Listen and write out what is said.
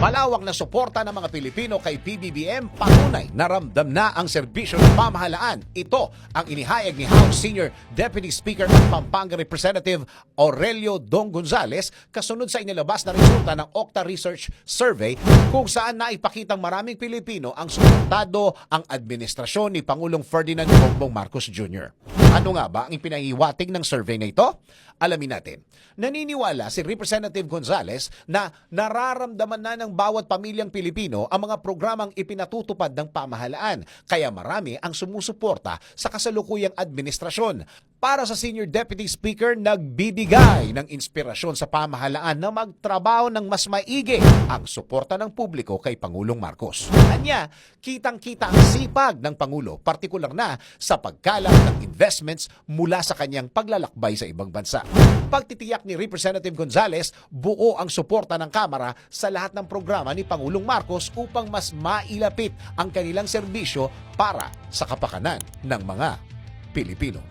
Malawak na suporta ng mga Pilipino kay PBBM, patunay naramdam na ang serbisyo ng pamahalaan. Ito ang inihayag ni House Senior Deputy Speaker ng Pampanga Representative Aurelio Dong Gonzales kasunod sa inilabas na resulta ng Octa Research Survey kung saan naipakitang maraming Pilipino ang suportado ang administrasyon ni Pangulong Ferdinand Bongbong Marcos Jr. Ano nga ba ang ipinahiwatig ng survey na ito? Alamin natin. Naniniwala si Representative Gonzales na nararamdaman na ng bawat pamilyang Pilipino ang mga programang ipinatutupad ng pamahalaan, kaya marami ang sumusuporta sa kasalukuyang administrasyon. Para sa Senior Deputy Speaker, nagbibigay ng inspirasyon sa pamahalaan na magtrabaho ng mas maigi ang suporta ng publiko kay Pangulong Marcos. Anya, kitang-kita ang sipag ng Pangulo, partikular na sa pagkalat ng investments mula sa kanyang paglalakbay sa ibang bansa. Pagtitiyak ni Representative Gonzales, buo ang suporta ng Kamara sa lahat ng programa ni Pangulong Marcos upang mas mailapit ang kanilang serbisyo para sa kapakanan ng mga Pilipino.